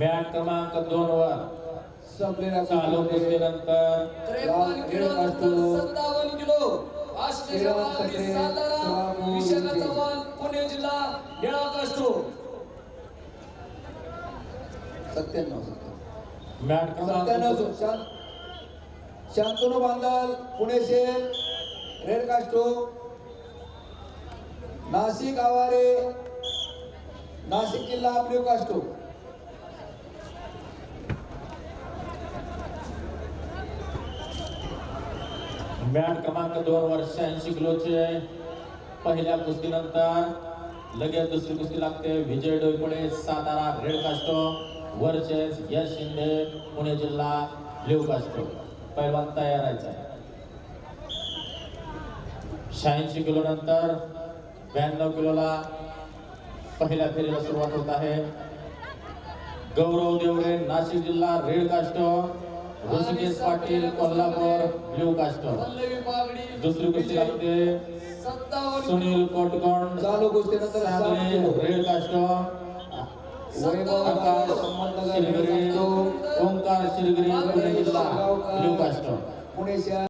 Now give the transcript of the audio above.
Mat क्रमांक दोन वर. संपलेल्या चालू कुस्तीनंतर त्रेपन्न किलो नंतर सत्तावन्न किलो. आशिष वाघरी सातारा विशाखा चव्हाण पुणे जिल्हा निळा सत्त्याण्णव सत्त्याण्णव. शांतनू बांदल पुणे शहर रेड कास्टो नाशिक आवारे नाशिक जिल्हा ब्ल्यू कास्टो मॅट क्रमांक दोन वर शहाऐंशी किलोचे पहिल्या कुस्तीनंतर लगेच दुसरी कुस्ती लागते. विजय डोईपुडे सातारा रेड कास्टो वर्चेस यश शिंदे पुणे जिल्हा ब्ल्यू कास्टो पैलवान तयार आहे. शहाऐंशी किलो नंतर ब्याण्णव किलोला पहिल्या फेरीला सुरुवात होत आहे. गौरव देवरे नाशिक जिल्हा रेड कास्टो ऋषिकेश पाटील कोल्हापूर ब्ल्यू कास्टो पल्लवी बागडी दुसरी कुस्ती लागते सत्तावन्न सुनील कोटकोण चालू कुस्तीनंतर. रेड कास्टो वैभव ओंकार शिरगिरी कास्टो ओंकार शिरगिरी पुणे जिल्हा ब्ल्यू कास्टो पुणे शहर.